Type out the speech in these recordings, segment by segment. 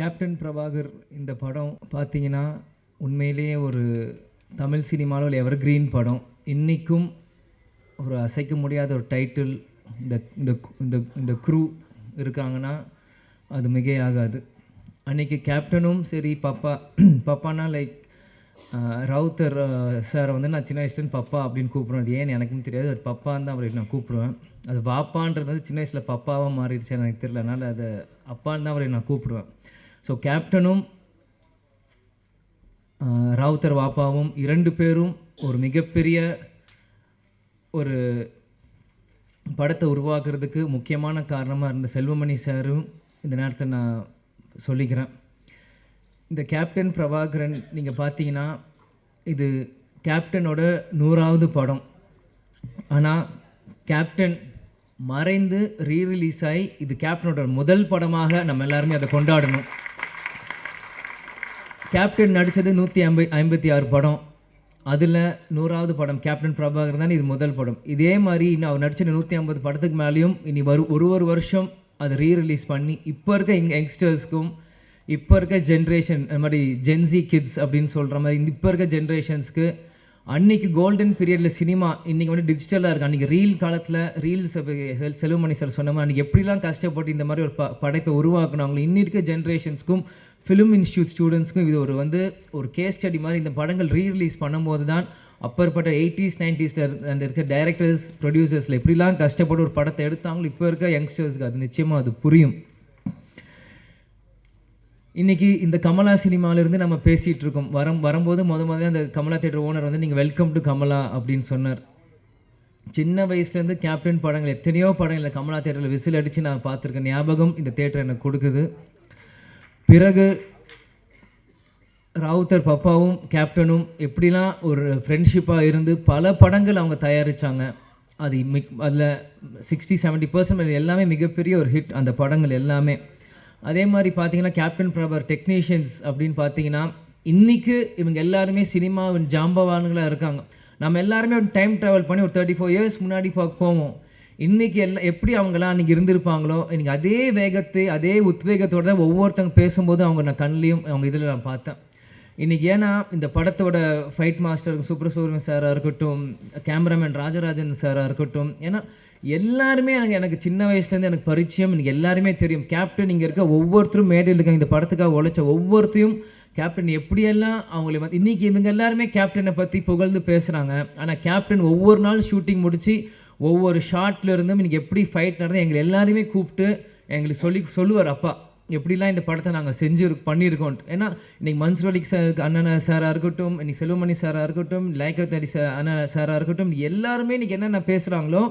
Captain Prabhakar இந்த படம் பார்த்தீங்கன்னா உண்மையிலேயே ஒரு தமிழ் சினிமாவில் எவர் கிரீன் படம். இன்றைக்கும் ஒரு அசைக்க முடியாத ஒரு டைட்டில் இந்த இந்த இந்த இந்த க்ரூ இருக்காங்கன்னா அது மிகையாகாது. அன்றைக்கி கேப்டனும் சரி பப்பா பப்பானா லைக் ரவுத்தர் சாரை வந்து நான் சின்ன வயசுலேருந்து பப்பா அப்படின்னு கூப்பிடுவேன். அது ஏன்னு எனக்கும் தெரியாது. அது பப்பான்னு தான் அவரை நான் கூப்பிடுவேன். அது வாப்பான்றது வந்து சின்ன வயசில் பப்பாவாக மாறிடுச்சு எனக்கு தெரியல. அதனால் அது அப்பான்னு தான் அவரை நான் கூப்பிடுவேன். ஸோ கேப்டனும் ராவுத்தர் வாப்பாவும் இரண்டு பேரும் ஒரு மிகப்பெரிய ஒரு படத்தை உருவாக்குறதுக்கு முக்கியமான காரணமாக இருந்த செல்வமணி சாரும் இந்த நேரத்தில் நான் சொல்லிக்கிறேன். இந்த கேப்டன் பிரபாகரன் நீங்கள் பார்த்தீங்கன்னா இது கேப்டனோட நூறாவது படம். ஆனால் கேப்டன் மறைந்து ரீரிலீஸ் ஆகி இது கேப்டனோட முதல் படமாக நம்ம எல்லாருமே அதை கொண்டாடணும். கேப்டன் நடித்தது நூற்றி ஐம்பது ஐம்பத்தி ஆறு படம். அதில் நூறாவது படம் கேப்டன் பிரபாகர் தான் இது முதல் படம். இதே மாதிரி இன்னும் அவர் நடித்த நூற்றி ஐம்பது படத்துக்கு மேலேயும் இனி வரும் ஒரு ஒரு வருஷம் அதை ரீ ரிலீஸ் பண்ணி இப்போ இருக்க இங்கே யங்ஸ்டர்ஸ்க்கும் இப்போ இருக்க ஜென்ரேஷன் அது மாதிரி ஜென்சி கிட்ஸ் அப்படின்னு சொல்கிற மாதிரி இந்த இப்போ இருக்க ஜென்ரேஷன்ஸ்க்கு அன்றைக்கி கோல்டன் பீரியடில் சினிமா இன்றைக்கி வந்து டிஜிட்டலாக இருக்குது அன்றைக்கி ரீல் காலத்தில் ரீல்ஸ் செல்வமணி சார் சொன்ன மாதிரி அன்றைக்கி எப்படிலாம் கஷ்டப்பட்டு இந்த மாதிரி ஒரு ப படைப்பை உருவாக்குனாங்களோ இன்னி இருக்க ஜென்ரேஷன்ஸ்க்கும் ஃபிலிம் இன்ஸ்டியூட் ஸ்டூடெண்ட்ஸ்க்கும் இது ஒரு வந்து ஒரு கேஸ் ஸ்டடி மாதிரி இந்த படங்கள் ரீ ரிலீஸ் பண்ணும்போது தான் அப்பற்பட்ட எயிட்டிஸ் நைன்டிஸில் அந்த இருக்க டைரக்டர்ஸ் ப்ரொடியூசர்ஸில் எப்படிலாம் கஷ்டப்பட்டு ஒரு படத்தை எடுத்தாங்களோ இப்போ இருக்க யங்ஸ்டர்ஸ்க்கு அது நிச்சயமாக அது புரியும். இன்றைக்கி இந்த கமலா சினிமாவிலேருந்து நம்ம பேசிகிட்டு இருக்கோம். வரம் வரும்போது முத முதல்ல அந்த கமலா தேட்டர் ஓனர் வந்து நீங்கள் வெல்கம் டு கமலா அப்படின்னு சொன்னார். சின்ன வயசுலேருந்து கேப்டன் படங்கள் எத்தனையோ படங்கள் இந்த கமலா தேட்டரில் விசில் அடித்து நான் பார்த்துருக்கேன். ஞாபகம் இந்த தேட்டர் எனக்கு கொடுக்குது. பிறகு ராவுத்தர் பப்பாவும் கேப்டனும் எப்படிலாம் ஒரு ஃப்ரெண்ட்ஷிப்பாக இருந்து பல படங்கள் அவங்க தயாரித்தாங்க அது மிக் அதில் சிக்ஸ்டி செவன்ட்டி பர்சன்ட் எல்லாமே மிகப்பெரிய ஒரு ஹிட் அந்த படங்கள் எல்லாமே. அதே மாதிரி பார்த்தீங்கன்னா கேப்டன் பிரபர் டெக்னீஷியன்ஸ் அப்படின்னு பார்த்தீங்கன்னா இன்றைக்கு இவங்க எல்லாருமே சினிமாவின் ஜாம்பவான்களாக இருக்காங்க. நம்ம எல்லாருமே ஒரு டைம் ட்ராவல் பண்ணி ஒரு தேர்ட்டி ஃபோர் இயர்ஸ் முன்னாடி போவோம். இன்றைக்கி எல்லாம் எப்படி அவங்களாம் அன்றைக்கி இருந்திருப்பாங்களோ இன்றைக்கி அதே வேகத்தை அதே உத்வேகத்தோடு தான் ஒவ்வொருத்தவங்க பேசும்போது அவங்க நான் கண்லேயும் அவங்க இதில் நான் பார்த்தேன். இன்றைக்கி ஏன்னா இந்த படத்தோட ஃபைட் மாஸ்டர் சூப்பர் சாராக இருக்கட்டும் கேமராமேன் ராஜராஜன் சாராக இருக்கட்டும் ஏன்னா எல்லாருமே எனக்கு எனக்கு சின்ன வயசுலேருந்து எனக்கு பரிச்சயம் எனக்கு எல்லாருமே தெரியும். கேப்டன் இங்கே இருக்க ஒவ்வொருத்தரும் மேடையில் இருக்காங்க இந்த படத்துக்காக உழைச்ச ஒவ்வொருத்தையும் கேப்டன் எப்படியெல்லாம் அவங்கள வந்து இன்றைக்கி இவங்க எல்லாருமே கேப்டனை பற்றி புகழ்ந்து பேசுகிறாங்க ஆனால் கேப்டன் ஒவ்வொரு நாள் ஷூட்டிங் முடித்து ஒவ்வொரு ஷாட்ல இருந்தும் எப்படி ஃபைட் நடந்தது எங்களை எல்லாருமே கூப்பிட்டு எங்களுக்கு சொல்லி சொல்லுவார் அப்பா எப்படிலாம் இந்த படத்தை நாங்கள் செஞ்சு பண்ணியிருக்கோம் ஏன்னா இன்றைக்கி மன்சுரலிக் சார் அண்ணன சாராக இருக்கட்டும் இன்னைக்கு செல்வமணி சாராக இருக்கட்டும் லைக்கத்தடி சார் அண்ணன் சாராக இருக்கட்டும் எல்லாருமே இன்றைக்கி என்னென்ன பேசுகிறாங்களோ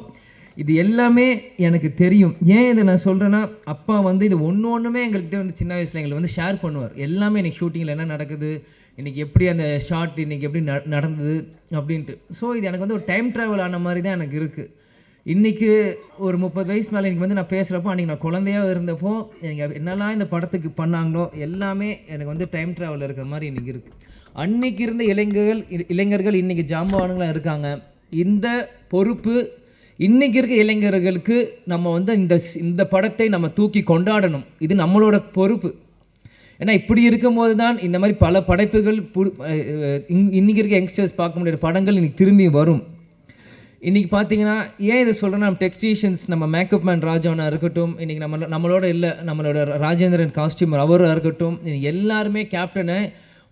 இது எல்லாமே எனக்கு தெரியும். ஏன் இதை நான் சொல்கிறேன்னா அப்பா வந்து இது ஒன்று ஒன்றுமே எங்கள்கிட்ட வந்து சின்ன வயசில் எங்களுக்கு வந்து ஷேர் பண்ணுவார். எல்லாமே எனக்கு ஷூட்டிங்கில் என்ன நடக்குது இன்றைக்கி எப்படி அந்த ஷார்ட் இன்றைக்கி எப்படி ந நடந்தது அப்படின்ட்டு. ஸோ இது எனக்கு வந்து ஒரு டைம் ட்ராவல் ஆன மாதிரி தான் எனக்கு இருக்குது இன்றைக்கி ஒரு முப்பது வயசு மேலே எனக்கு வந்து நான் பேசுகிறப்போ அன்றைக்கி நான் குழந்தையாக இருந்தப்போ எனக்கு என்னெல்லாம் இந்த படத்துக்கு பண்ணாங்களோ எல்லாமே எனக்கு வந்து டைம் ட்ராவல் இருக்கிற மாதிரி இன்றைக்கி இருக்குது அன்னைக்கு இருந்த இளைஞர்கள் இ- இளைஞர்கள் இன்றைக்கி ஜாம்பவானுங்களாக இருக்காங்க. இந்த பொறுப்பு இன்றைக்கி இருக்க இளைஞர்களுக்கு நம்ம வந்து இந்த இந்த படத்தை நம்ம தூக்கி கொண்டாடணும். இது நம்மளோட பொறுப்பு. ஏன்னா இப்படி இருக்கும்போது தான் இந்த மாதிரி பல படைப்புகள் புது இன்னைக்கு இருக்க யங்ஸ்டர்ஸ் பார்க்க முடியாத படங்கள் இன்னைக்கு திரும்பி வரும். இன்றைக்கி பார்த்தீங்கன்னா ஏன் இதை சொல்கிறேன்னா நம்ம டெக்னீஷியன்ஸ் நம்ம மேக்கப் மேன் ராஜவனா இருக்கட்டும் இன்றைக்கி நம்ம நம்மளோட இல்லை நம்மளோட ராஜேந்திரன் காஸ்டியூமர் அவராக இருக்கட்டும் எல்லாருமே கேப்டனை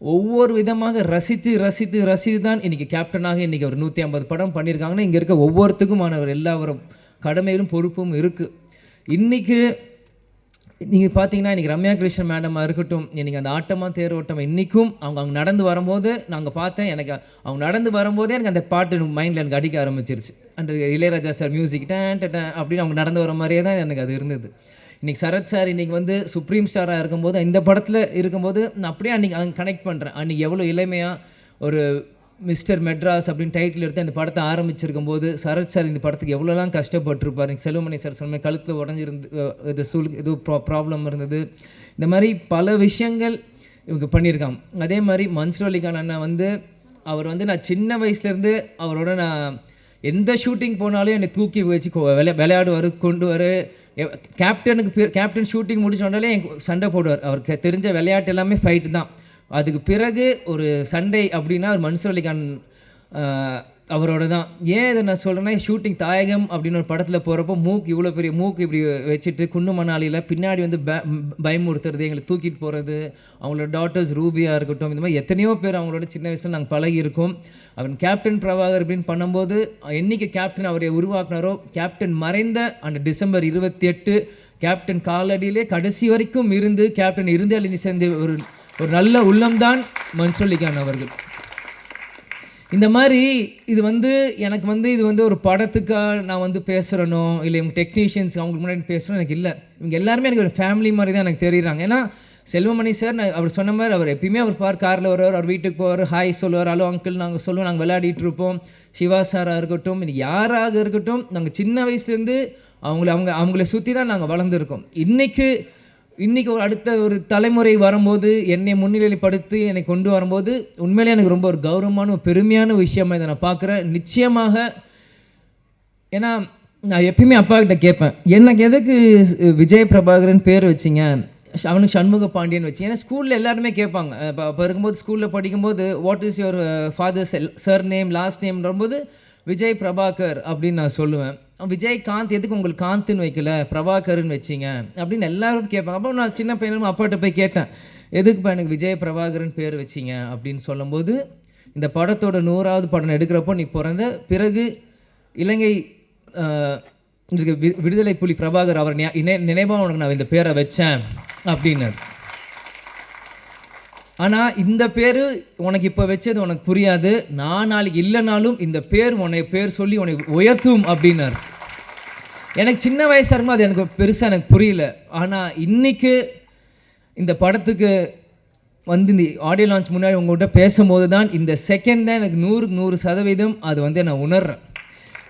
ஒவ்வொரு விதமாக ரசித்து ரசித்து ரசித்து தான் இன்றைக்கி கேப்டனாக இன்றைக்கி ஒரு நூற்றி ஐம்பது படம் பண்ணியிருக்காங்கன்னா இங்கே இருக்க ஒவ்வொருத்துக்குமான ஒரு எல்லா ஒரு கடமையிலும் பொறுப்பும் இருக்குது இன்றைக்கி நீங்கள் பார்த்தீங்கன்னா இன்றைக்கி ரம்யா கிருஷ்ணன் மேடமாக இருக்கட்டும் இன்றைக்கி அந்த ஆட்டமாக தேரோட்டம் இன்றைக்கும் அவங்க அவங்க நடந்து வரும்போது நாங்கள் பார்த்தேன் எனக்கு அவங்க நடந்து வரும்போதே எனக்கு அந்த பாட்டு மைண்டில் எனக்கு அடிக்க ஆரம்பிச்சிருச்சு. அந்த இளையராஜா சார் மியூசிக் டேன் டேன் அப்படின்னு அவங்க நடந்து வர மாதிரியே தான் எனக்கு அது இருந்தது. இன்றைக்கி சரத் சார் இன்றைக்கி வந்து சுப்ரீம் ஸ்டாராக இருக்கும்போது இந்த படத்தில் இருக்கும்போது நான் அப்படியே அன்றைக்கி அங்கே கனெக்ட் பண்ணுறேன் அன்றைக்கி எவ்வளோ இளமையாக ஒரு மிஸ்டர் மெட்ராஸ் அப்படின்னு டைட்டில் எடுத்து அந்த படத்தை ஆரம்பிச்சிருக்கும் போது சரத் சார் இந்த படத்துக்கு எவ்வளோலாம் கஷ்டப்பட்டிருப்பார்? செல்வமணி சார் சொன்ன கழுத்தில் உடஞ்சிருந்து இது சூழ் இது ப்ராப்ளம் இருந்தது. இந்த மாதிரி பல விஷயங்கள் இவங்க பண்ணியிருக்காங்க. அதே மாதிரி மன்சூர் அலிகான் அண்ணா வந்து அவர் வந்து நான் சின்ன வயசுலேருந்து அவரோட நான் எந்த ஷூட்டிங் போனாலும் என்னை தூக்கி வச்சு கொ- விளை விளையாடுவார் கொண்டு வர. கேப்டனுக்கு பேர் கேப்டன் ஷூட்டிங் முடிச்சோடனே என் சண்டை போடுவார். அவருக்கு தெரிஞ்ச விளையாட்டு எல்லாமே ஃபைட்டு தான். அதுக்கு பிறகு ஒரு சண்டே அப்படின்னா ஒரு மன்சூர் அலிகான் அவரோட தான் ஏன் இதை நான் சொல்கிறேன்னா ஷூட்டிங் தாயகம் அப்படின்னு ஒரு படத்தில் போகிறப்போ மூக்கு இவ்வளோ பெரிய மூக்கு இப்படி வச்சுட்டு குன்னு மணாலியில் பின்னாடி வந்து ப பயமுறுத்துறது எங்களை தூக்கிட்டு போகிறது அவங்களோட டாட்டர்ஸ் ரூபியாக இருக்கட்டும் இந்த மாதிரி எத்தனையோ பேர் அவங்களோட சின்ன வயசில் நாங்கள் பழகி இருக்கோம். அவன் கேப்டன் பிரபாகர் அப்படின்னு பண்ணும்போது என்றைக்கு கேப்டன் அவரை உருவாக்குனாரோ கேப்டன் மறைந்த அந்த டிசம்பர் இருபத்தி எட்டு கேப்டன் காலடியிலே கடைசி வரைக்கும் இருந்து கேப்டன் இருந்து அழிஞ்சு சேர்ந்த ஒரு ஒரு நல்ல உள்ளம்தான் மன்சொல்லிகான் அவர்கள். இந்த மாதிரி இது வந்து எனக்கு வந்து இது வந்து ஒரு படத்துக்காக நான் வந்து பேசுகிறனோ இல்லை இவங்க டெக்னீஷியன்ஸ் அவங்களுக்கு முன்னாடி பேசுகிறோம் எனக்கு இல்லை. இவங்க எல்லாருமே எனக்கு ஒரு ஃபேமிலி மாதிரி தான் எனக்கு தெரியுறாங்க. ஏன்னா செல்வமணி சார் நான் அவர் சொன்ன மாதிரி அவர் எப்பயுமே அவர் பார் காரில் வருவார் அவர் வீட்டுக்கு போவார் ஹாய் சொல்லுவார் ஹலோ அங்கிள் நாங்கள் சொல்லுவோம் நாங்கள் விளையாடிட்டு இருப்போம். சிவா சாராக இருக்கட்டும் இது யாராக இருக்கட்டும் நாங்கள் சின்ன வயசுலேருந்து அவங்கள அவங்க அவங்கள சுற்றி தான் நாங்கள் வளர்ந்துருக்கோம். இன்றைக்கு இன்றைக்கி ஒரு அடுத்த ஒரு தலைமுறை வரும்போது என்னை முன்னிலைப்படுத்தி என்னை கொண்டு வரும்போது உண்மையிலே எனக்கு ரொம்ப ஒரு கௌரவமான ஒரு பெருமையான விஷயமா இதை நான் பார்க்குறேன். நிச்சயமாக ஏன்னா நான் எப்பயுமே அப்பா கிட்ட கேட்பேன் எனக்கு எதுக்கு விஜய் பிரபாகரன் பேர் வச்சிங்க? அவனுக்கு சண்முக பாண்டியன் வச்சு. ஏன்னா ஸ்கூலில் எல்லாருமே கேட்பாங்க. இப்போ இருக்கும்போது ஸ்கூலில் படிக்கும்போது what is your father's surname last நேம்ன்றபோது Vijay Prabhakar அப்படின்னு நான் சொல்லுவேன். விஜய் காந்த் எதுக்கு உங்களுக்கு காந்த்னு வைக்கல? பிரபாகர்னு வச்சிங்க. அப்படின்னு எல்லாரும் கேட்பாங்க. அப்போ நான் சின்ன பையனும் அப்பாட்ட போய் கேட்டேன். எதுக்குப்பா எனக்கு விஜய் பிரபாகரன் பேர் வச்சிங்க? அப்படின்னு சொல்லும்போது இந்த படத்தோட நூறாவது படம் எடுக்கிறப்போ நீ பிறந்த பிறகு இலங்கை விடுதலை புலி பிரபாகர் அவர் இணை நினைவாக உனக்கு நான் இந்த பேரை வச்சேன். அப்படின்னாரு. ஆனால் இந்த பேர் உனக்கு இப்போ வச்சது உனக்கு புரியாது. நான் நாளைக்கு இல்லைனாலும் இந்த பேர் உன்னை பேர் சொல்லி உன்னை உயர்த்தும் அப்படின்னார். எனக்கு சின்ன வயசாக இருக்கும் அது எனக்கு பெருசாக எனக்கு புரியல. ஆனால் இன்றைக்கு இந்த படத்துக்கு வந்து இந்த ஆடியோ லான்ச் முன்னாடி உங்கள்கிட்ட பேசும்போது தான் இந்த செகண்ட் தான் எனக்கு நூறுக்கு நூறு சதவீதம் அது வந்து நான் உணர்றேன்.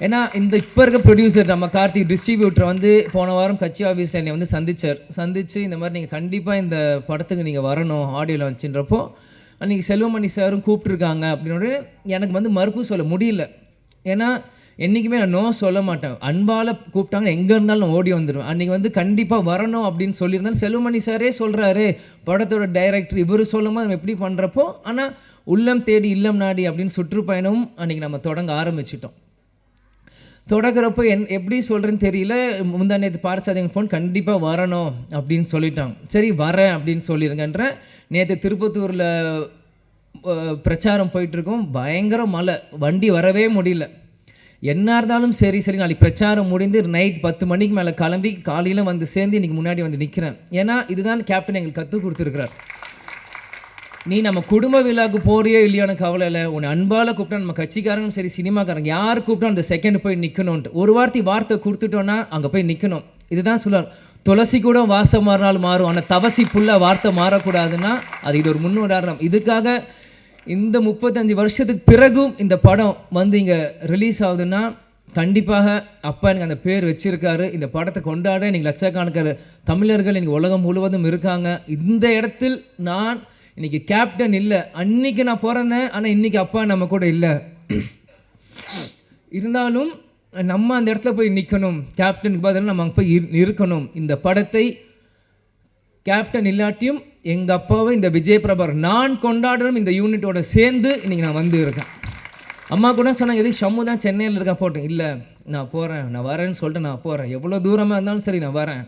ஏன்னா இந்த இப்போ இருக்க ப்ரொடியூசர் நம்ம கார்த்திக் டிஸ்ட்ரிபியூட்டர் வந்து போன வாரம் கட்சி ஆஃபீஸில் என்னை வந்து சந்திச்சார். சந்தித்து இந்த மாதிரி நீங்கள் கண்டிப்பாக இந்த படத்துக்கு நீங்கள் வரணும் ஆடியோ லான்ச்சுன்றப்போ அன்றைக்கி செல்வமணி சாரும் கூப்பிட்ருக்காங்க அப்படின்னு எனக்கு வந்து மறுப்பு சொல்ல முடியல. ஏன்னா என்றைக்குமே நான் நோ சொல்ல மாட்டேன். அன்பால் கூப்பிட்டாங்க எங்கே இருந்தாலும் நான் ஓடி வந்துடுவேன் அன்றைக்கி வந்து கண்டிப்பாக வரணும் அப்படின்னு சொல்லியிருந்தாலும் செல்வமணி சாரே சொல்கிறாரு படத்தோட டைரக்டர் இவர் சொல்லும்போது நம்ம எப்படி பண்ணுறப்போ ஆனால் உள்ளம் தேடி இல்லம் நாடி அப்படின்னு சுற்றுப்பயணமும் அன்றைக்கி நம்ம தொடங்க ஆரம்பிச்சிட்டோம். தொடங்குறப்போ என் எப்படி சொல்கிறேன்னு தெரியல. முந்தா நேற்று பார்த்தாதீங்க ஃபோன் கண்டிப்பாக வரணும் அப்படின்னு சொல்லிட்டான் சரி வரேன் அப்படின்னு சொல்லிருங்கன்றேன் நேற்று திருப்பத்தூரில் பிரச்சாரம் போயிட்டுருக்கோம். பயங்கர மழை. வண்டி வரவே முடியல. என்ன இருந்தாலும் சரி சரி நாளைக்கு பிரச்சாரம் முடிந்து நைட் பத்து மணிக்கு மேலே கிளம்பி காலையில் வந்து சேர்ந்து இன்றைக்கி முன்னாடி வந்து நிற்கிறேன் ஏன்னா இதுதான் கேப்டன் எங்களுக்கு கற்றுக் கொடுத்துருக்குறார். நீ நம்ம குடும்ப விழாக்கு போறியோ இல்லையோன்னு கவலை இல்லை. உன்னை அன்பால் கூப்பிட்டா நம்ம கட்சிக்காரங்களும் சரி சினிமாக்காரங்க யார் கூப்பிட்டா அந்த செகண்ட் போய் நிற்கணும்ன்ட்டு ஒரு வார்த்தை வார்த்தை கொடுத்துட்டோன்னா அங்கே போய் நிற்கணும் இதுதான் சொல்லுவார் துளசி கூட வாசம் மாறினால் மாறும். ஆனால் தவசி புல்ல வார்த்தை மாறக்கூடாதுன்னா அது இது ஒரு முன்னுதாரணம் இதுக்காக இந்த முப்பத்தஞ்சு வருஷத்துக்கு பிறகும் இந்த படம் வந்து இங்கே ரிலீஸ் ஆகுதுன்னா கண்டிப்பாக அப்பா எனக்கு அந்த பேர் வச்சுருக்காரு. இந்த படத்தை கொண்டாட நீங்கள் லட்சக்கணக்கான தமிழர்கள் இன்னைக்கு உலகம் முழுவதும் இருக்காங்க. இந்த இடத்தில் நான் இன்னைக்கு கேப்டன் இல்லை. அன்னைக்கு நான் பிறந்தேன். ஆனால் இன்னைக்கு அப்பா நம்ம கூட இல்லை. இருந்தாலும் நம்ம அந்த இடத்துல போய் நிற்கணும் கேப்டனுக்கு பதிலாக நம்ம அங்கே போய் இரு- இருக்கணும் இந்த படத்தை கேப்டன் இல்லாட்டியும் எங்கள் அப்பாவை இந்த விஜய் பிரபர் நான் கொண்டாடுறோம் இந்த யூனிட்டோட சேர்ந்து இன்றைக்கி நான் வந்து இருக்கேன். அம்மா கூட சொன்னாங்க எதுக்கு ஷம்மு தான் சென்னையில் இருக்கேன்? போட்டேன். இல்லை நான் போகிறேன் நான் வரேன்னு சொல்லிட்டு நான் போகிறேன் எவ்வளோ தூரமாக இருந்தாலும் சரி நான் வரேன்.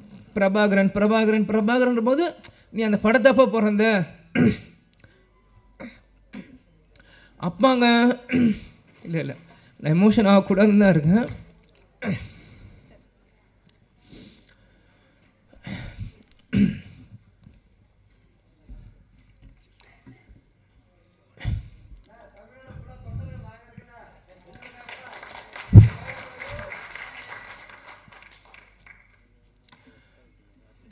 பிரபாகரன் பிரபாகரன் பிரபாகரன் போது நீ அந்த படத்தப்போ பிறந்த? அப்பாங்க இல்லை இல்லை. நான் எமோஷன் ஆகக்கூடாதுன்னு தான் இருக்கேன்.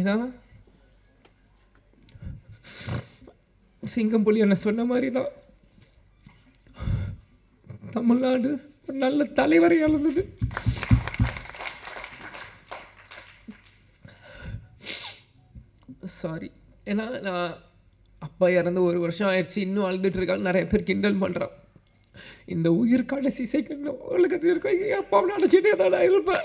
ஏன்னா சிங்கம் புலி என்ன சொன்ன மாதிரி தான் தமிழ்நாடு ஒரு நல்ல தலைவரை இழந்தது. சாரி ஏன்னா நான் அப்பா இறந்து ஒரு வருஷம் ஆயிடுச்சு இன்னும் அழுதுட்டு இருக்காங்க நிறைய பேர் கிண்டல் பண்ணுறான் இந்த உயிர் கடைசி செகண்ட் உலகத்தில் இருக்க எங்கள் அப்பாவை நினச்சிட்டே தான் நான் இருப்பேன்.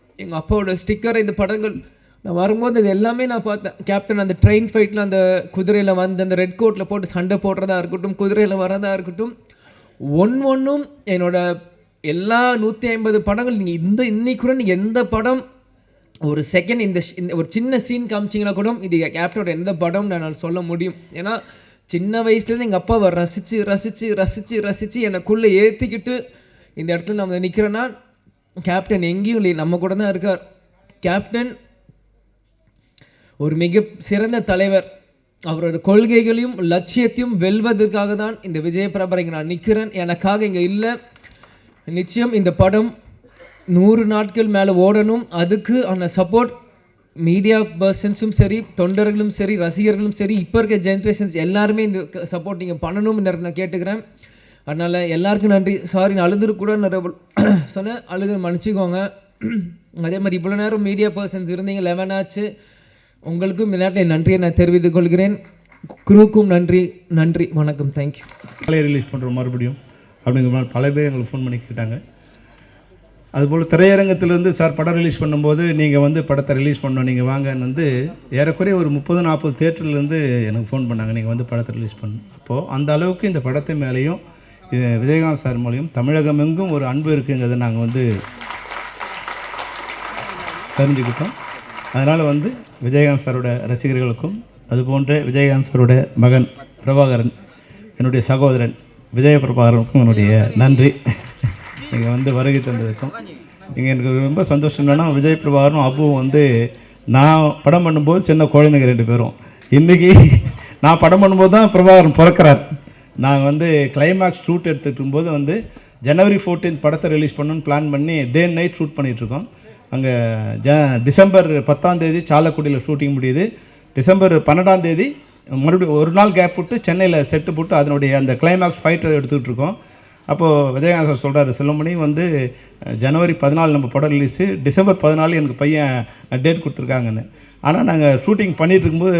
எங்கள் அப்பாவோட ஸ்டிக்கர் இந்த படங்கள் நான் வரும்போது இது எல்லாமே நான் பார்த்தேன். கேப்டன் அந்த ட்ரெயின் ஃபைட்டில் அந்த குதிரையில் வந்து அந்த ரெட் கோட்டில் போட்டு சண்டை போடுறதா இருக்கட்டும் குதிரையில் வரதா இருக்கட்டும் ஒன் ஒன்றும் என்னோட எல்லா நூற்றி ஐம்பது படங்கள் நீங்கள் இந்த இன்னைக்கு கூட நீங்கள் எந்த படம் ஒரு செகண்ட் இந்த இந்த ஒரு சின்ன சீன் காமிச்சிங்கன்னா கூட இது கேப்டனோட எந்த படம் நான் சொல்ல முடியும். ஏன்னா சின்ன வயசுலேருந்து எங்கள் அப்பாவை ரசித்து ரசித்து ரசித்து ரசித்து எனக்குள்ளே ஏற்றிக்கிட்டு இந்த இடத்துல நான் வந்து நிற்கிறேன்னா கேப்டன் எங்கேயும் இல்லை நம்ம கூட தான் இருக்கார். கேப்டன் ஒரு மிக சிறந்த தலைவர். அவரோட கொள்கைகளையும் லட்சியத்தையும் வெல்வதற்காக தான் இந்த விஜய பிரபரை இங்கே நான் நிற்கிறேன் எனக்காக இங்கே இல்லை. நிச்சயம் இந்த படம் நூறு நாட்கள் மேலே ஓடணும். அதுக்கு அந்த சப்போர்ட் மீடியா பர்சன்ஸும் சரி தொண்டர்களும் சரி ரசிகர்களும் சரி இப்போ இருக்க ஜென்ரேஷன்ஸ் எல்லாருமே இந்த சப்போர்ட் நீங்கள் பண்ணணும்னு நான் கேட்டுக்கிறேன். அதனால் எல்லாருக்கும் நன்றி. சாரி நான் அழுதுரு கூட நிறைய சொன்னேன். அழுது மன்னிச்சிக்கோங்க. அதே மாதிரி இவ்வளோ நேரம் மீடியா பர்சன்ஸ் இருந்தீங்க லெவன் ஆச்சு. உங்களுக்கும் இந்த நேரத்தில் நன்றியை நான் தெரிவித்துக் கொள்கிறேன். குரூக்கும் நன்றி. நன்றி. வணக்கம். தேங்க்யூ நாளையே ரிலீஸ் பண்ணுறோம் மறுபடியும் அப்படிங்கிற மாதிரி பல பேர் எங்களுக்கு ஃபோன் பண்ணி கேட்டாங்க. அதுபோல் திரையரங்கத்திலேருந்து சார் படம் ரிலீஸ் பண்ணும்போது நீங்கள் வந்து படத்தை ரிலீஸ் பண்ணோம் நீங்கள் வாங்கன்னு வந்து ஏறக்குறைய ஒரு முப்பது நாற்பது தேட்டர்லேருந்து எனக்கு ஃபோன் பண்ணாங்க. நீங்கள் வந்து படத்தை ரிலீஸ் பண்ணணும். அப்போது அந்த அளவுக்கு இந்த படத்தை மேலேயும் இது விஜயகாந்த் சார் மூலியம் தமிழகம் எங்கும் ஒரு அன்பு இருக்குங்கிறத நாங்கள் வந்து தெரிஞ்சுக்கிட்டோம். அதனால் வந்து விஜயகாந்த் சாரோட ரசிகர்களுக்கும் அதுபோன்ற விஜயகாந்த் சாரோட மகன் பிரபாகரன் என்னுடைய சகோதரன் விஜய பிரபாகரனுக்கும் என்னுடைய நன்றி. நீங்கள் வந்து வருகை தந்ததுக்கும் நீங்கள் எனக்கு ரொம்ப சந்தோஷம் என்னென்னா விஜய் பிரபாகரனும் அப்புவும் வந்து நான் படம் பண்ணும்போது சின்ன குழந்தைங்க ரெண்டு பேரும். இன்றைக்கி நான் படம் பண்ணும்போது தான் பிரபாகரன் பிறக்கிறார். நான் வந்து கிளைமேக்ஸ் ஷூட் எடுத்துட்டு போது வந்து ஜனவரி 14th படத்தை ரிலீஸ் பண்ணணும்னு பிளான் பண்ணி டே அண்ட் நைட் ஷூட் பண்ணிகிட்ருக்கோம் அங்கே ஜ டிசம்பர் பத்தாம் தேதி சாலக்குடியில் ஷூட்டிங் முடியுது. டிசம்பர் பன்னெண்டாம் தேதி மறுபடியும் ஒரு நாள் கேப் விட்டு சென்னையில் செட்டு போட்டு அதனுடைய அந்த கிளைமேக்ஸ் ஃபைட்டர் எடுத்துக்கிட்டு இருக்கோம் அப்போது விஜயகாந்த் சார் சொல்கிறாரு செல்வமணி வந்து ஜனவரி பதினாலு நம்ம படம் ரிலீஸு டிசம்பர் பதினாலு எனக்கு பையன் டேட் கொடுத்துருக்காங்கன்னு. ஆனால் நாங்கள் ஷூட்டிங் பண்ணிகிட்டு இருக்கும்போது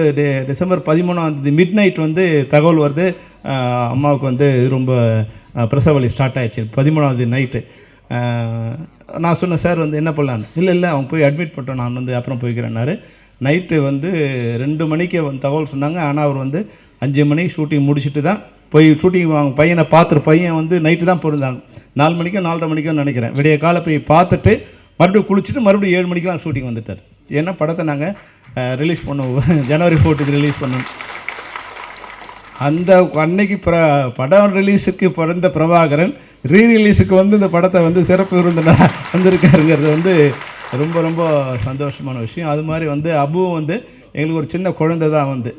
டிசம்பர் பதிமூணாம் தேதி மிட் நைட் வந்து தகவல் வருது. அம்மாவுக்கு வந்து ரொம்ப பிரசவலி ஸ்டார்ட் ஆயிடுச்சு. பதிமூணாவது நைட்டு நான் சொன்னேன் சார் வந்து என்ன பண்ணலான்னு இல்லை இல்லை அவங்க போய் அட்மிட் பண்ணிட்டோம். நான் வந்து அப்புறம் போய்க்கிறேன்னாரு. நைட்டு வந்து ரெண்டு மணிக்கு வந்து தகவல் சொன்னாங்க. ஆனால் அவர் வந்து அஞ்சு மணிக்கு ஷூட்டிங் முடிச்சுட்டு தான் போய் ஷூட்டிங் அவங்க பையனை பார்த்துட்டு பையன் வந்து நைட்டு தான் பிறந்தாங்க. நாலு மணிக்கோ நாலரை மணிக்கோ நினைக்கிறேன். விடிய காலை போய் பார்த்துட்டு மறுபடியும் குளிச்சுட்டு மறுபடியும் ஏழு மணிக்கெலாம் ஷூட்டிங் வந்துட்டார். ஏன்னா படத்தை நாங்கள் ரிலீஸ் பண்ணுவோம் ஜனவரி ஃபோர்த்துக்கு ரிலீஸ் பண்ணோம். அந்த அன்னைக்கு பிர படம் ரிலீஸுக்கு பிறந்த பிரபாகரன் ரீ ரிலீஸுக்கு வந்து இந்த படத்தை வந்து சிறப்பு விருந்தினர் வந்திருக்காருங்கிறது வந்து ரொம்ப ரொம்ப சந்தோஷமான விஷயம். அது மாதிரி வந்து அபுவும் வந்து எங்களுக்கு ஒரு சின்ன குழந்தை தான் வந்து.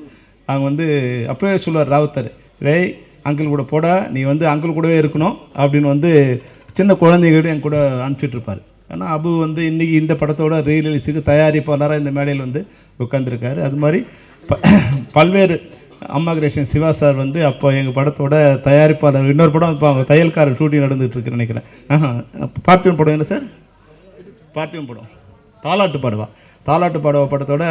அவங்க வந்து அப்போவே சொல்லுவார் ராவுத்தர் டேய் அங்கிள் கூட போடா நீ வந்து அங்கிள் கூடவே இருக்கணும் அப்படின்னு வந்து சின்ன குழந்தைகிட்ட என் கூட அனுப்பிச்சிட்ருப்பார். ஆனால் அபு வந்து இன்றைக்கி இந்த படத்தோட ரீ ரிலீஸுக்கு தயாரிப்பாளராக இந்த மேடையில் வந்து உட்காந்துருக்காரு அது மாதிரி ப பல்வேறு அம்மா கிரேஷன் சிவா சார் வந்து அப்போ எங்கள் படத்தோட தயாரிப்பாளர் இன்னொரு படம் இப்போ அவங்க தையல்காரர் ஷூட்டிங் நடந்துகிட்ருக்கு நினைக்கிறேன். ஆஹா பார்த்திவன் படம் என்ன சார்? பார்த்திவன் படம். தாலாட்டு பாடுவா? தாலாட்டு பாடுவா படத்தோட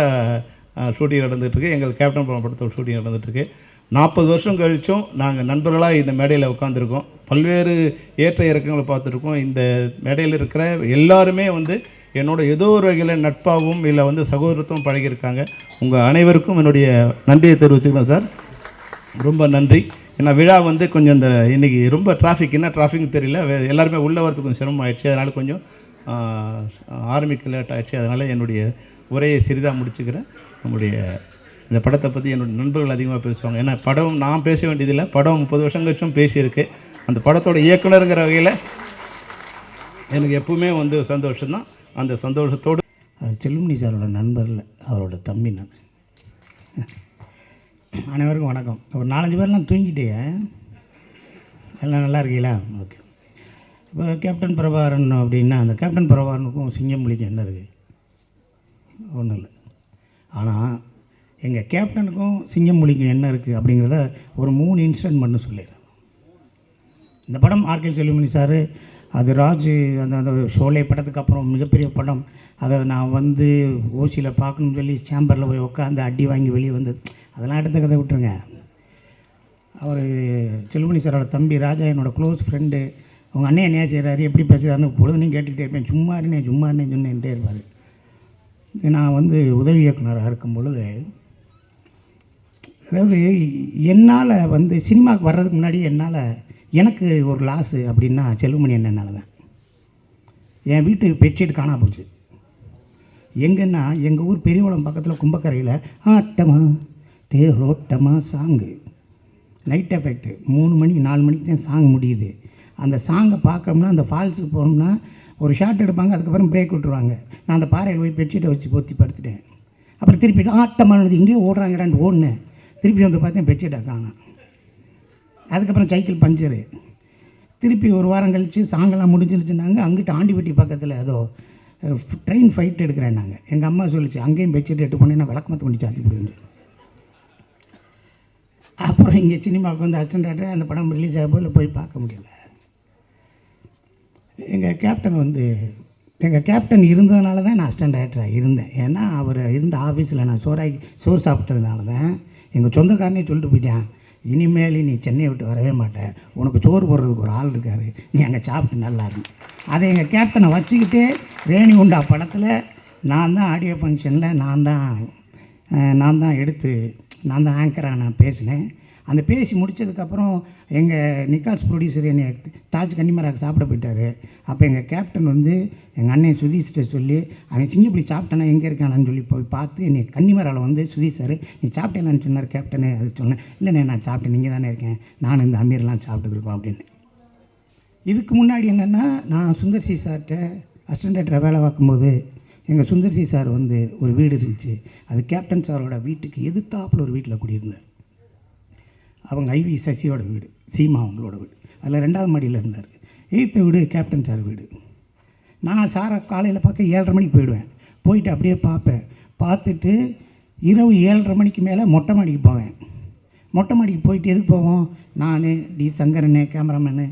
ஷூட்டிங் நடந்துகிட்ருக்கு எங்கள் கேப்டன் படம் படத்தோட ஷூட்டிங் நடந்துகிட்ருக்கு நாற்பது வருஷம் கழிச்சும் நாங்கள் நண்பர்களாக இந்த மேடையில் உட்காந்துருக்கோம் பல்வேறு ஏற்ற இறக்கங்களை பார்த்துருக்கோம். இந்த மேடையில் இருக்கிற எல்லாருமே வந்து என்னோட ஏதோ ஒரு வகையில் நட்பாகவும் இல்லை வந்து சகோதரத்தும் பழகியிருக்காங்க. உங்கள் அனைவருக்கும் என்னுடைய நன்றியை தெரிவிச்சுக்கிறேன் சார். ரொம்ப நன்றி. ஏன்னா விழா வந்து கொஞ்சம் இந்த இன்றைக்கி ரொம்ப டிராஃபிக் என்ன டிராஃபிக்னு தெரியல. எல்லாருமே உள்ளே வரதுக்கு கொஞ்சம் சிரமம் ஆயிடுச்சு. அதனால் கொஞ்சம் ஆரம்பிக்க லேட் ஆயிடுச்சு. அதனால் என்னுடைய உரையை சிறிதாக முடிச்சுக்கிறேன். நம்முடைய இந்த படத்தை பற்றி என்னுடைய நண்பர்கள் அதிகமாக பேசுவாங்க. ஏன்னா படம் நான் பேச வேண்டியதில்லை. படம் முப்பது வருஷம் கழிச்சும் பேசியிருக்கு. அந்த படத்தோட இயக்குனருங்கிற வகையில் எனக்கு எப்பவுமே வந்து சந்தோஷம்தான். அந்த சந்தோஷத்தோடு அது செல்லுமணி சாரோட நண்பரில் அவரோட தம்பி நான். அனைவருக்கும் வணக்கம். ஒரு நாலஞ்சு பேர்லாம் தூங்கிட்டே எல்லாம் நல்லா இருக்கீங்களா? ஓகே. இப்போ கேப்டன் பிரபாகரன் அப்படின்னா அந்த கேப்டன் பிரபாகரனுக்கும் சிங்கம்புலிக்கும் என்ன இருக்குது ஒன்றும் இல்லை. ஆனால் எங்கள் கேப்டனுக்கும் சிங்கம்புலிக்கும் என்ன இருக்குது அப்படிங்கிறத ஒரு மூணு இன்சிடென்ட் மட்டும் சொல்லிடுறேன். இந்த படம் ஆர்கே செல்லுமணி சார் அது ராஜ் அந்த அந்த ஷோலே படத்துக்கு அப்புறம் மிகப்பெரிய படம். அதை நான் வந்து ஓசியில் பார்க்கணும்னு சொல்லி சேம்பரில் போய் உட்காந்து அடி வாங்கி வெளியே வந்தது. அதெல்லாம் எடுத்த கதை விட்டுருங்க. அவர் செல்மணி சாரோட தம்பி ராஜா என்னோட க்ளோஸ் ஃப்ரெண்டு அவங்க அண்ணன் என்ன செய்கிறாரு எப்படி பேசுகிறாருன்னு பொழுதுனையும் கேட்டுக்கிட்டே இருப்பேன். சும்மா இருந்தேன் சும்மா இருந்தேன் சொன்னேன்ட்டே இருப்பார். நான் வந்து உதவி இயக்குனராக இருக்கும் பொழுது அதாவது என்னால் வந்து சினிமாவுக்கு வர்றதுக்கு முன்னாடி என்னால் எனக்கு ஒரு லாஸு அப்படின்னா செல்வமணி அண்ணனால தான். என் வீட்டு பெட்ஷீட் காணா போச்சு. எங்கன்னா எங்கள் ஊர் பெரியவளம் பக்கத்தில் கும்பக்கரையில் ஆட்டமா தேரோட்டமா சாங்கு. நைட் எஃபெக்ட் மூணு மணி நாலு மணிக்கு தான் சாங் முடியுது. அந்த சாங்கை பார்க்கணும்னா அந்த ஃபால்ஸுக்கு போனோம்னா ஒரு ஷார்ட் எடுப்பாங்க அதுக்கப்புறம் பிரேக் விட்டுருவாங்க. நான் அந்த பாறையில் போய் பெட்ஷீட்டை வச்சு பொத்தி படுத்துட்டேன். அப்புறம் திருப்பி ஆட்டமானது எங்கேயோ ஓடுறாங்கடான்னு ஓடினேன். திருப்பி வந்து பார்த்தேன் பெட்ஷீட்டை காணோம். அதுக்கப்புறம் சைக்கிள் பஞ்சரு. திருப்பி ஒரு வாரம் கழித்து சாங்கெல்லாம் முடிஞ்சிருச்சுனாங்க அங்கிட்டு ஆண்டிப்பட்டி பக்கத்தில் ஏதோ ட்ரெயின் ஃபைட் எடுக்கிறேன் நாங்கள் எங்கள் அம்மா சொல்லிச்சு அங்கேயும் பெட்ஷீட் எட்டு பண்ணி நான் விளக்கமத்து பண்ணி சாத்தி போடுவேன் அப்புறம் இங்கே சினிமாவுக்கு வந்து அஸ்டன் டேரக்டர் அந்த படம் ரிலீஸ் ஆகும் இல்லை போய் பார்க்க முடியல. எங்கள் கேப்டன் வந்து எங்கள் கேப்டன் இருந்ததுனால தான் நான் அசிஸ்டன்ட் டேரக்டராக இருந்தேன். ஏன்னா அவர் இருந்த ஆஃபீஸில் நான் சோறாக்கி சோறு சாப்பிட்டதுனால தான் எங்கள் சொந்தக்காரனே சொல்லிட்டு போயிட்டேன். இனிமேல் நீ சென்னையை விட்டு வரவே மாட்டேன். உனக்கு சோறு போடுறதுக்கு ஒரு ஆள் இருக்கார். நீ அங்கே சாப்பிட்டு நல்லா இருக்கும் அதை எங்கள் கேப்டனை வச்சுக்கிட்டு ரேணி உண்டா படத்தில்? நான் தான் ஆடியோ ஃபங்க்ஷனில் நான் தான் நான் தான் எடுத்து நான் தான் ஆங்கராக நான் பேசினேன். அந்த பேசி முடிச்சதுக்கப்புறம் எங்கள் நிக்காஸ் ப்ரொடியூசர் என்னை தாஜ் கன்னிமராக்கு சாப்பிட போயிட்டார். அப்போ எங்கள் கேப்டன் வந்து எங்கள் அண்ணன் சுதீஷ்கிட்ட சொல்லி அவன் சிங்கப்படி சாப்பிட்டானா? எங்கே இருக்கானான்னு சொல்லி போய் பார்த்து என்னை கன்னிமரால் வந்து சுதீஷ் சார் நீ சாப்பிட்டேனான்னு சொன்னார் கேப்டனு அது சொன்னேன். இல்லைண்ணே நான் சாப்பிட்டேன். நீங்கள் தானே இருக்கேன். நான் இந்த அமீர்லாம் சாப்பிட்டுருக்கோம் அப்படின்னு. இதுக்கு முன்னாடி என்னென்னா நான் சுந்தர்சி சார்கிட்ட அசிஸ்டன்ட் வேலை பார்க்கும்போது எங்கள் சுந்தர்சி சார் வந்து ஒரு வீடு இருந்துச்சு. அது கேப்டன் சாரோட வீட்டுக்கு எதிர்த்தாப்புல ஒரு வீட்டில் குடியிருந்தார் அவங்க ஐவி சசியோட வீடு சீமா அவங்களோட வீடு. அதில் ரெண்டாவது மாடியில் இருந்தார். எய்த்த வீடு கேப்டன் சார் வீடு. நான் சாரை காலையில் பார்க்க ஏழரை மணிக்கு போயிடுவேன். போயிட்டு அப்படியே பார்ப்பேன். பார்த்துட்டு இரவு ஏழரை மணிக்கு மேலே மொட்டை மாடிக்கு போவேன். மொட்டை மாடிக்கு போயிட்டு எதுக்கு போவோம்? நான் டி சங்கரனு கேமராமேனு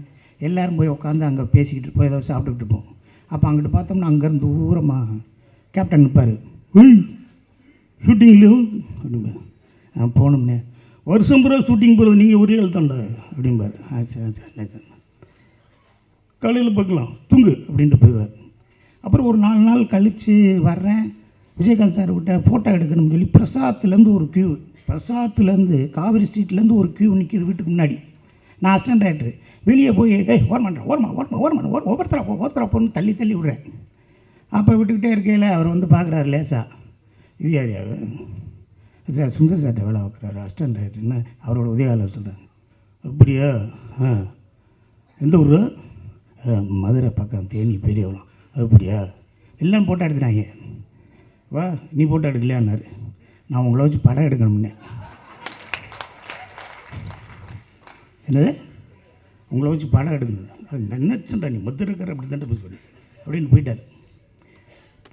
எல்லோரும் போய் உட்காந்து அங்கே பேசிக்கிட்டு போய் ஏதோ சாப்பிட்டுக்கிட்டு இருப்போம். அப்போ அங்கிட்டு பார்த்தோம்னா அங்கேருந்து தூரமாக கேப்டன் நிற்பார் உய் ஷூட்டிங்லையும் அப்படிம்பார். நான் போகணும்னே. வருஷம் பூரா ஷூட்டிங் போகிறது நீங்கள் ஒரே எழுத்தாண்ட அப்படிம்பார். ஆ ஆச்சா சரி. காலையில் பார்க்கலாம். தூங்கு அப்படின்ட்டு போயிடுவார். அப்புறம் ஒரு நாலு நாள் கழித்து வர்றேன். விஜயகாந்த் சார் விட்ட ஃபோட்டோ எடுக்கணும்னு சொல்லி பிரசாத்துலேருந்து ஒரு கியூ பிரசாத்துலேருந்து காவிரி ஸ்ட்ரீட்லேருந்து ஒரு கியூ நிற்கிது வீட்டுக்கு முன்னாடி. நான் அசிஸ்டன்ட் டேரக்டர் வெளியே போய் ஏய் ஓரமாட்டேன் ஓரமா ஓரமா ஓரமா ஓர ஒவ்வொருத்தரா போ ஒவ்வொருத்தரா போன்னு தள்ளி தள்ளி விடுறேன். அப்போ விட்டுக்கிட்டே இருக்கையில் அவர் வந்து பார்க்குறாரு லேசா. இது யாரியாவு சார் சுந்தர் சார்ட்ட வேலை பார்க்குறாரு அசிஸ்டன்ட் டேரக்டர்னு அவரோட உதவியாளர் சொல்கிறேன் அப்படியா? ஆ. எந்த ஊர்? மதுரை பக்கம் தேனி பெரியவளம். அப்படியா? எல்லாம் ஃபோட்டோ எடுத்துனாங்க வா நீ ஃபோட்டோ எடுக்கலையான்னாரு. நான் உங்களை வச்சு படம் எடுக்கணும்னே என்னது? உங்களை வச்சு படம் எடுக்கணும். அது நினச்சுட்டா நீ இருக்கிற அப்படி தான் போய் சொல்லி அப்படின்னு போயிட்டார்.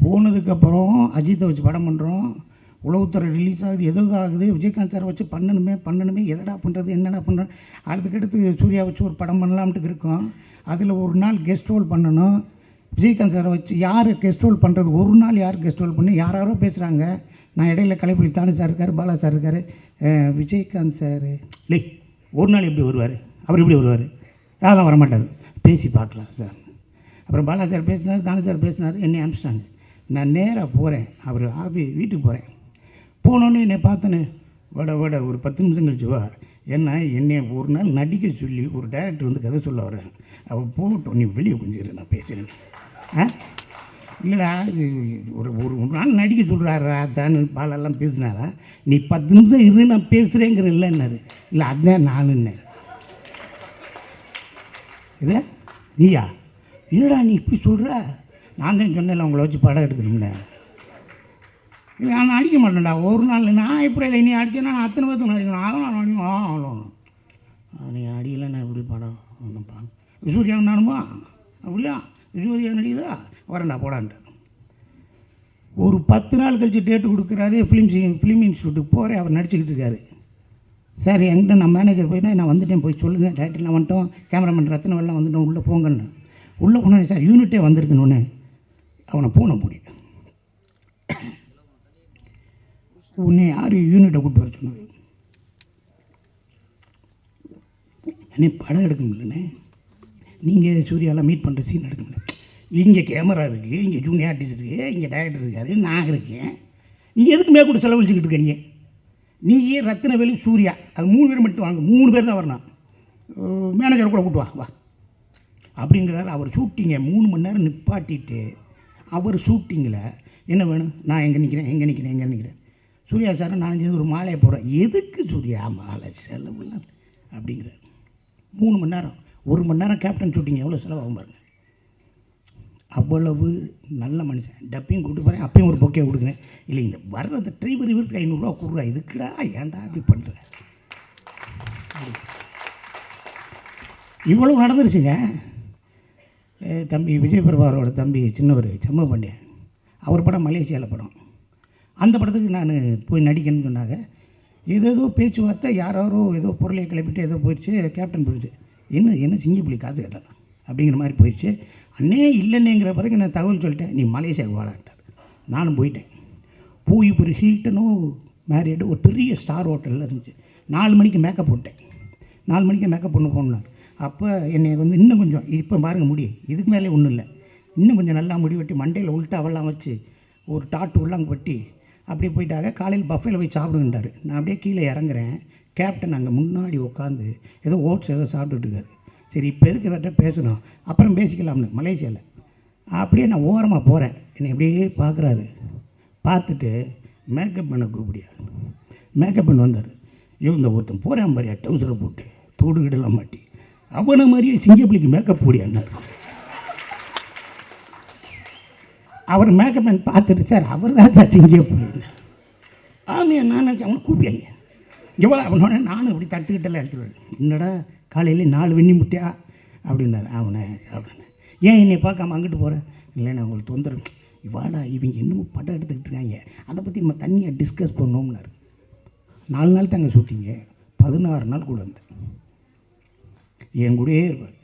போனதுக்கப்புறம் அஜித்தை வச்சு படம் பண்ணுறோம் உளவுத்துறை ரிலீஸ் ஆகுது. எது ஆகுது? விஜயகாந்த் சாரை வச்சு பண்ணணுமே பண்ணணுமே எதடா பண்ணுறது என்னடா பண்ணுறது அடுத்துக்கடுத்து சூர்யா வச்சு ஒரு படம் பண்ணலாம்ட்டு இருக்கோம். அதில் ஒரு நாள் கெஸ்ட் ரோல் பண்ணணும். விஜயகாந்த் சாரை வச்சு யார் கெஸ்ட் ரோல் பண்ணுறது ஒரு நாள் யார் கெஸ்ட் ரோல் பண்ணி? யாராரோ யாரோ பேசுகிறாங்க நான் இடையில கலைப்புலி தானு சார் இருக்கார் பாலா சார் இருக்கார். விஜயகாந்த் சார் லே ஒரு நாள் எப்படி வருவார்? அவர் எப்படி வருவார்? அதெல்லாம் வரமாட்டார். பேசி பார்க்கலாம் சார் அப்புறம் பாலா சார் பேசினார் தானு சார் பேசினார் என்னை அனுப்பிச்சிட்டாங்க. நான் நேராக போகிறேன் அவர் ஆஃபி வீட்டுக்கு போகிறேன் போனோன்னே என்னை பார்த்தேன்னு வட வட ஒரு பத்து நிமிஷம் கழிச்சு வா. என்ன என்னை ஒரு நாள் நடிக்க சொல்லி ஒரு டைரக்டர் வந்து கதை சொல்ல வர்றேன் அவள் போகட்டும் நீ வெளியே கொஞ்சம் நான் பேசுகிறேன் இல்லைடா ஒரு ஒரு ஒரு நாள் நடிக்க சொல்கிறாரா தானு பாலெல்லாம் பேசினாரா? நீ பத்து நிமிஷம் இரு நான் பேசுகிறேங்கிற இல்லைன்னாரு இல்லை அதுதான் நானுன்னு. இது நீயா? இல்லைடா நீ இப்படி சொல்கிற நான் தான் சொன்னேன் உங்களை வச்சு படம் எடுக்கணும்னு. இல்லை நான் அடிக்க மாட்டேன்டா. ஒரு நாள் நான் எப்படி இல்லை நீ அடிச்சேன்னா நான் அத்தனை பேர்த்துக்கு அடிக்கணும். அதெல்லாம் அடிக்கணும். ஆ அவ்வளோ நீ அடிக்கலை நான் எப்படி படம் ஒன்றுப்பா சூர்யா நானுமா அப்படியா? சூர்யா நடிக்குதா வரேன்டா போடான்ட்டு ஒரு பத்து நாள் கழித்து டேட்டு கொடுக்குறாரு ஃபிலிம் ஃபிலிம் இன்ஸ்டியூட்டுக்கு போகிறேன் அவர் நடிச்சுக்கிட்டு இருக்காரு. சார் என்கிட்ட நான் மேனேஜர் போயினா நான் வந்துட்டேன் போய் சொல்லுங்கள் டேரக்டர்லாம் வந்துட்டோம் கேமராமேன் ரத்ன வெள்ளம் வந்துட்டோம் உள்ளே போங்கன்னு உள்ளே போனேன் சார் யூனிட்டே வந்திருக்குன்னு அவனை பூனை முடியும் உன்னை யார் யூனிட்டை கூப்பிட்டு வர சொன்னது? அண்ணே படம் எடுக்க முடியலண்ணே. நீங்கள் சூர்யாலாம் மீட் பண்ணுற சீன் எடுக்க முடியல. இங்கே கேமரா இருக்குது இங்கே ஜூனியர் ஆர்டிஸ்ட் இருக்குது இங்கே டைரக்டர் இருக்காரு நான் இருக்கேன். நீங்கள் எதுக்கு மேற்கொண்டு செலவழிச்சிக்கிட்டு இருக்க நீங்கள் நீயே ரத்தினவேலு சூர்யா. அது மூணு பேர் மட்டும் வாங்க மூணு பேர் தான் வரணும். மேனேஜர் கூட கூட்டு வா வா. அப்படிங்கிறாரு. அவர் ஷூட்டிங்கை மூணு மணி நேரம் நிப்பாட்டிட்டு அவர் ஷூட்டிங்கில் என்ன வேணும்? நான் எங்கே நிற்கிறேன் எங்கே நிற்கிறேன் எங்கே நிற்கிறேன் சூர்யா சார் நான் சேர்ந்து ஒரு மாலையை போகிறேன் எதுக்கு சூர்யா? மாலை செலவுலாம். அப்படிங்கிறார். மூணு மணி நேரம். ஒரு மணி நேரம் கேப்டன் ஷூட்டிங் எவ்வளோ செலவாகும் பாருங்க. அவ்வளவு நல்ல மனுஷன். டப்பையும் கூட்டு போகிறேன் அப்பையும் ஒரு பொக்கையை கொடுக்குறேன். இல்லை இந்த வர்றது டிரைவர் இவருக்கு ஐநூறுரூவா கொடுறா. இதுக்குடா ஏன்டா இப்படி பண்ணுறேன் இவ்வளவு நடந்துருச்சுங்க. ஏ, தம்பி விஜய் பிரபாரோட தம்பி சின்னவர் செம்ம பாண்டியன். அவர் படம் மலேசியாவில் படம். அந்த படத்துக்கு நான் போய் நடிக்கணும்னு சொன்னாங்க. ஏதேதோ பேச்சுவார்த்தை யாரோ ஏதோ பொருளை கிளப்பிட்டு ஏதோ போயிடுச்சு கேப்டன் போயிடுச்சு. என்ன என்ன சிங்கப்புலி காசு கேட்டான்? அப்படிங்கிற மாதிரி போயிடுச்சு. அண்ணே இல்லைன்னேங்கிற பிறகு நான் தகவல் சொல்லிட்டேன். நீ மலேசியாவுக்கு வாடான்ட்டார். நானும் போயிட்டேன். போய் இப்போ ஒரு ஹில்டனும் மேரியடு ஒரு பெரிய ஸ்டார் ஹோட்டலில் இருந்துச்சு. நாலு மணிக்கு மேக்கப் போட்டேன். நாலு மணிக்கு மேக்கப் பண்ண போனார். அப்போ என்னை வந்து இன்னும் கொஞ்சம் இப்போ பாருங்க முடி இதுக்கு மேலே ஒன்றும் இல்லை. இன்னும் கொஞ்சம் நல்லா முடி வெட்டி மண்டையில் உள்ட்டாவெல்லாம் வச்சு ஒரு டாட்டு உள்ளாங்க வெட்டி அப்படியே போயிட்டாங்க காலையில் பஃபேல போய் சாப்பிடுங்கன்றாரு. நான் அப்படியே கீழே இறங்குறேன். கேப்டன் அங்கே முன்னாடி உட்காந்து ஏதோ ஓட்ஸ் ஏதோ சாப்பிட்டுட்டு இருக்காரு. சரி இப்போ எதுக்கு இவர்கிட்ட பேசணும்? அப்புறம் பேசிக்கலாம்னு மலேசியாவில் அப்படியே நான் ஓரமாக போகிறேன் என்னை அப்படியே பார்க்குறாரு. பார்த்துட்டு மேக்கப் பண்ண கூப்பிடியா மேக்கப் பண்ண வந்தார். இவங்க ஒருத்தன் போகிறேன் மாதிரியா டவுசரை போட்டு. தோடு கிடலாம் மாட்டி. அவனை மாதிரியே சிங்கப்பிள்ளைக்கு மேக்கப் போடியான்னார் அவர் மேக்கப் மேன் பார்த்துட்டு சார் அவர் தான் சார் சிங்கப்பிள்ளை? ஆமையா நான் அவனை கூப்பியாங்க எவ்வளோ அவனோட நானும் இப்படி தட்டுக்கிட்டெல்லாம் எடுத்துருவேன் என்னடா காலையில் நாலு வெண்ணி முட்டையா அப்படின்னாரு. அவனை அப்படின்னு. ஏன் என்னை பார்க்காம அங்கிட்டு போகிறேன் இல்லைண்ணா உங்களுக்கு தொந்தரவு. வாடா இவங்க இன்னமும் படம் எடுத்துக்கிட்டு இருக்காங்க. அதை பற்றி நம்ம தனியாக டிஸ்கஸ் பண்ணோம்னாரு. நாலு நாள் தாங்க ஷூட்டிங்க பதினாறு நாள் கூட இருந்தேன் என் கூடயே இருப்பார்.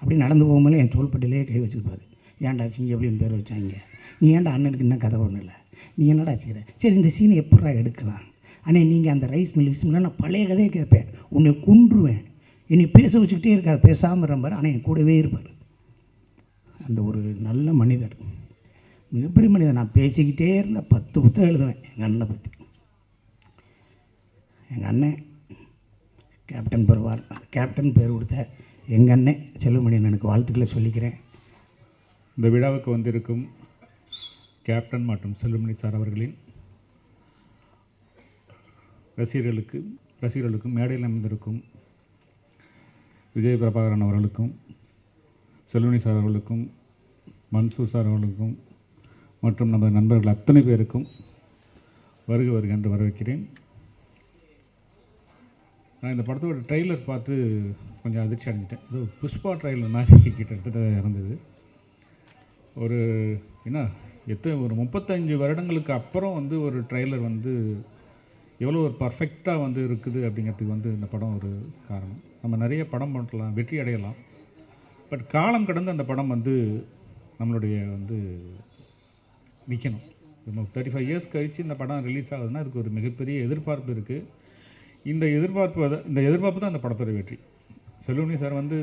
அப்படி நடந்து போகும்போது என் தோள்பட்டிலே கை வச்சுருப்பார். ஏன்டா சிங்க அப்படின்னு பேர் வச்சாங்க? நீ ஏன்டா அண்ணனுக்கு என்ன கதை பண்ணல? நீ என்னடா செய்கிற சரி இந்த சீனை எப்படா எடுக்கலாம்? அண்ணே நீங்கள் அந்த ரைஸ் மில் நான் பழைய கதையை கேட்பேன். உன்னை கொன்றுவேன். இனி பேச வச்சுக்கிட்டே இருக்கார். பேசாமல் இருப்பார் ஆனால் என் கூடவே இருப்பார். அந்த ஒரு நல்ல மனிதர். மிகப்பெரிய மனிதர். நான் பேசிக்கிட்டே இருந்த பத்து புத்தகம் எழுதுவேன் எங்கள் அண்ணனை பற்றி எங்கள் அண்ணன் கேப்டன் பெறுவார். கேப்டன் பேர் கொடுத்த எங்கள் அண்ணன் செல்வமணியன் எனக்கு வாழ்த்துக்களை சொல்லிக்கிறேன். இந்த விழாவுக்கு வந்திருக்கும் கேப்டன் மற்றும் செல்வமணி சார் அவர்களின் ரசிகர்களுக்கு ரசிகர்களுக்கும் மேடையில் அமைந்திருக்கும் விஜய் பிரபாகரன் அவர்களுக்கும் செல்வனி சார் அவர்களுக்கும் மன்சூர் சார் அவர்களுக்கும் மற்றும் நமது நண்பர்கள் அத்தனை பேருக்கும் வருக வருக என்று வரவேற்கிறேன். நான் இந்த படத்தோட ட்ரெய்லர் பார்த்து கொஞ்சம் அதிர்ச்சி அடைஞ்சிட்டேன். இது புஷ்பா ட்ரெய்லர் மாதிரி கிட்டத்தட்ட இருந்தது. ஒரு என்ன எத்தனை ஒரு முப்பத்தஞ்சு வருடங்களுக்கு அப்புறம் வந்து ஒரு ட்ரெய்லர் வந்து எவ்வளோ ஒரு பர்ஃபெக்டாக வந்து இருக்குது அப்படிங்கிறதுக்கு வந்து இந்த படம் ஒரு காரணம். நம்ம நிறைய படம் பண்ணலாம் வெற்றி அடையலாம். பட் காலம் கடந்து அந்த படம் வந்து நம்மளுடைய வந்து நிற்கணும் நம்ம தேர்ட்டி ஃபைவ் இயர்ஸ் கழித்து இந்த படம் ரிலீஸ் ஆகுதுன்னா அதுக்கு ஒரு மிகப்பெரிய எதிர்பார்ப்பு இருக்குது இந்த எதிர்பார்ப்பு இந்த எதிர்பார்ப்பு தான் அந்த படத்தோட வெற்றி. செல்வனி சார் வந்து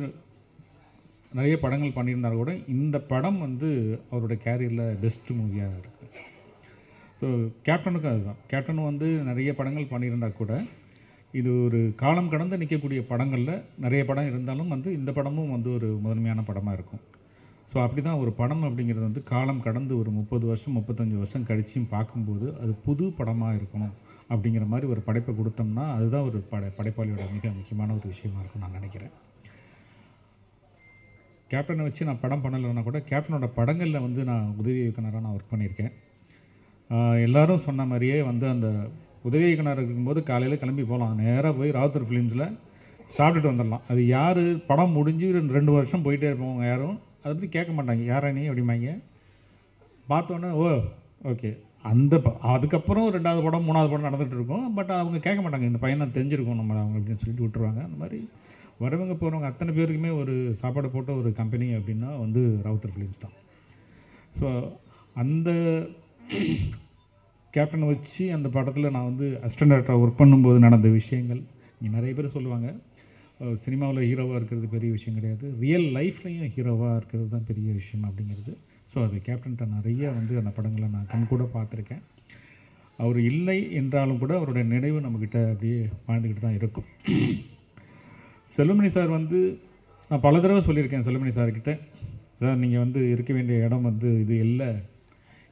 நிறைய படங்கள் பண்ணியிருந்தாலும் கூட இந்த படம் வந்து அவரோட கேரியரில் பெஸ்ட் மூவியாக இருக்குது ஸோ கேப்டனுக்கும் அதுதான். கேப்டனும் வந்து நிறைய படங்கள் பண்ணியிருந்தா கூட இது ஒரு காலம் கடந்து நிற்கக்கூடிய படங்களில் நிறைய படம் இருந்தாலும் வந்து இந்த படமும் வந்து ஒரு முதன்மையான படமாக இருக்கும். ஸோ அப்படி தான் ஒரு படம் அப்படிங்கிறது வந்து காலம் கடந்து ஒரு முப்பது வருஷம் முப்பத்தஞ்சு வருஷம் கழிச்சியும் பார்க்கும்போது அது புது படமாக இருக்கணும் அப்படிங்கிற மாதிரி ஒரு படைப்பை கொடுத்தோம்னா அதுதான் ஒரு படை படைப்பாளியோட மிக முக்கியமான ஒரு விஷயமா இருக்கும் நான் நினைக்கிறேன். கேப்டனை வச்சு நான் படம் பண்ணலைன்னா கூட கேப்டனோட படங்களில் வந்து நான் உதவி இயக்குனராக நான் ஒர்க் பண்ணியிருக்கேன். எல்லாரும் சொன்ன மாதிரியே வந்து அந்த உதவி இயக்குனர் இருக்கும்போது காலையில் கிளம்பி போகலாம் நேராக போய் ராவுத்தர் ஃபிலிம்ஸில் சாப்பிட்டுட்டு வந்துடலாம். அது யார்? படம் முடிஞ்சு ரெண்டு ரெண்டு வருஷம் போயிட்டே இருப்பவங்க யாரும். அதை பற்றி கேட்க மாட்டாங்க. யாரா நீ அப்படிம்பாங்க. பார்த்தோன்னே ஓ ஓகே. அந்த ப- அதுக்கப்புறம் ரெண்டாவது படம் மூணாவது படம் நடந்துகிட்டு இருக்கும். பட் அவங்க கேட்க மாட்டாங்க. இந்த பையனை தெரிஞ்சிருக்கோம் நம்ம அவங்க அப்படின்னு சொல்லிட்டு விட்டுருவாங்க. அந்த மாதிரி வரவங்க போகிறவங்க அத்தனை பேருக்குமே ஒரு சாப்பாடு போட்ட ஒரு கம்பெனி அப்படின்னா வந்து ராவுத்தர் ஃபிலிம்ஸ் தான். ஸோ அந்த கேப்டன் வச்சு அந்த படத்தில் நான் வந்து அசிஸ்டன்ட் டேரக்டராக ஒர்க் பண்ணும்போது நடந்த விஷயங்கள். இங்கே நிறைய பேர் சொல்லுவாங்க சினிமாவில் ஹீரோவாக இருக்கிறது பெரிய விஷயம் கிடையாது. ரியல் லைஃப்லேயும் ஹீரோவாக இருக்கிறது தான் பெரிய விஷயம் அப்படிங்கிறது. ஸோ அது கேப்டன்கிட்ட நிறைய வந்து அந்த படங்களை நான் கண் கூட பார்த்துருக்கேன். அவர் இல்லை என்றாலும் கூட அவருடைய நினைவு நம்மக்கிட்ட அப்படியே வாழ்ந்துக்கிட்டு தான் இருக்கும். செல்லுமணி சார் வந்து நான் பல தடவை சொல்லியிருக்கேன் செல்லுமணி சார்கிட்ட. சார் நீங்கள் வந்து இருக்க வேண்டிய இடம் வந்து இது இல்லை.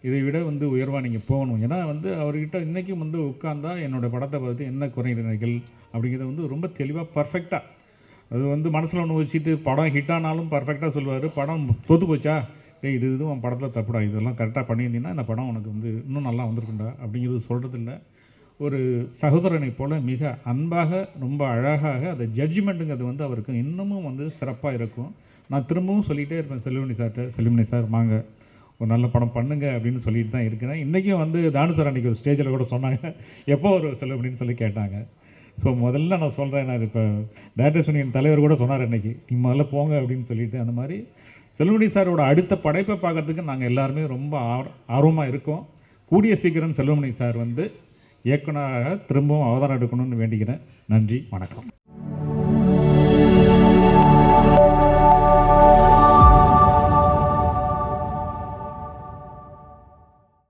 இதை விட வந்து உயர்வாக நீங்கள் போகணும். ஏன்னா வந்து அவர்கிட்ட இன்றைக்கும் வந்து உட்காந்தா என்னோடய படத்தை பார்த்து என்ன குறைநிலைகள் அப்படிங்கிறத வந்து ரொம்ப தெளிவாக பர்ஃபெக்டாக அது வந்து மனசில் ஒன்று வச்சுட்டு படம் ஹிட் ஆனாலும் பர்ஃபெக்டாக சொல்லுவார். படம் தோத்து போச்சா? டேய் இது இது உன் படத்தில் தப்புடா. இதெல்லாம் கரெக்டாக பண்ணியிருந்தீங்கன்னா இந்த படம் உனக்கு வந்து இன்னும் நல்லா வந்திருக்குண்டா அப்படிங்கிறது சொல்கிறது இல்லை ஒரு சகோதரனை போல் மிக அன்பாக ரொம்ப அழகாக அந்த ஜட்ஜ்மெண்ட்டுங்கிறது வந்து அவருக்கு இன்னமும் வந்து சிறப்பாக இருக்கும். நான் திரும்பவும் சொல்லிகிட்டே இருப்பேன் செல்வமணி சார்கிட்ட செல்வமணி சார் வாங்க. ஒரு நல்ல படம் பண்ணுங்க அப்படின்னு சொல்லிட்டு தான் இருக்கிறேன். இன்றைக்கும் வந்து தானு சார் அன்றைக்கி ஒரு ஸ்டேஜில் கூட சொன்னாங்க. எப்போ ஒரு செல்வமணின்னு சொல்லி கேட்டாங்க. ஸோ முதல்ல நான் சொல்கிறேன் நான் இப்போ டேரக்டர்ஸ் யூனியன் தலைவர் கூட சொன்னார் அன்றைக்கி நீ முதல்ல போங்க அப்படின்னு சொல்லிட்டு அந்த மாதிரி. செல்வமணி சாரோட அடுத்த படைப்பை பார்க்கறதுக்கு நாங்கள் எல்லாருமே ரொம்ப ஆர் ஆர்வமாக இருக்கோம். கூடிய சீக்கிரம் செல்வமணி சார் வந்து இயக்குனராக திரும்பவும் அவதாரம் எடுக்கணும்னு வேண்டிக்கிறேன். நன்றி வணக்கம்.